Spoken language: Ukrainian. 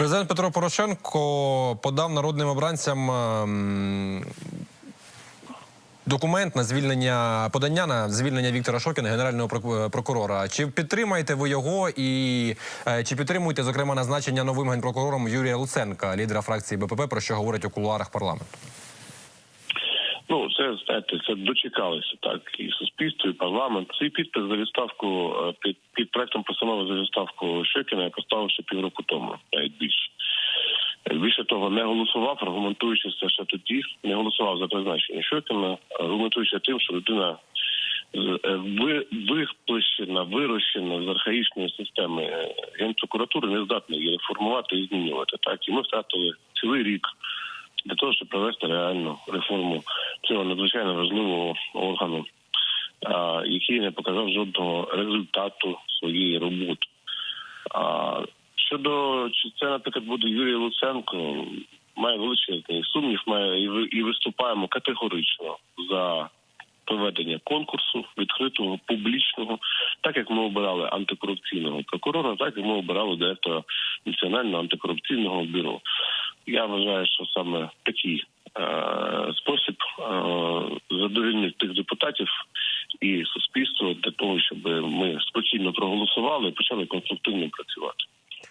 Президент Петро Порошенко подав народним обранцям ем, документ на звільнення подання на звільнення Віктора Шокіна, генерального прокурора. Чи підтримаєте ви його і е, чи підтримуєте зокрема назначення новим генпрокурором Юрія Луценка, лідера фракції БПП, про що говорить у кулуарах парламенту? Це знаєте, це дочекалися так і суспільство, і парламент. Свій підпис за відставку е, під, під проектом постанови за відставку Щекіна я поставив ще півроку тому, навіть більше. Більше того, не голосував, аргументуючи це ще тоді, не голосував за призначення Щекіна, аргументуючи тим, що людина е, виплещена, вирощена з архаїчної системи е, генпрокуратури, не здатна її реформувати і змінювати. Так, і ми втратили цілий рік для того, щоб провести реальну реформу цього надзвичайно важливого органу, який не показав жодного результату своєї роботи. Щодо чи це, наприклад, буде Юрій Луценко, має величезний сумнів, має і виступаємо категорично за проведення конкурсу відкритого, публічного, так як ми обирали антикорупційного прокурора, так і ми обирали директора Національного антикорупційного бюро. Я вважаю, що саме такий е, е, задовільнить тих депутатів і суспільство для того, щоб ми спокійно проголосували і почали конструктивно працювати.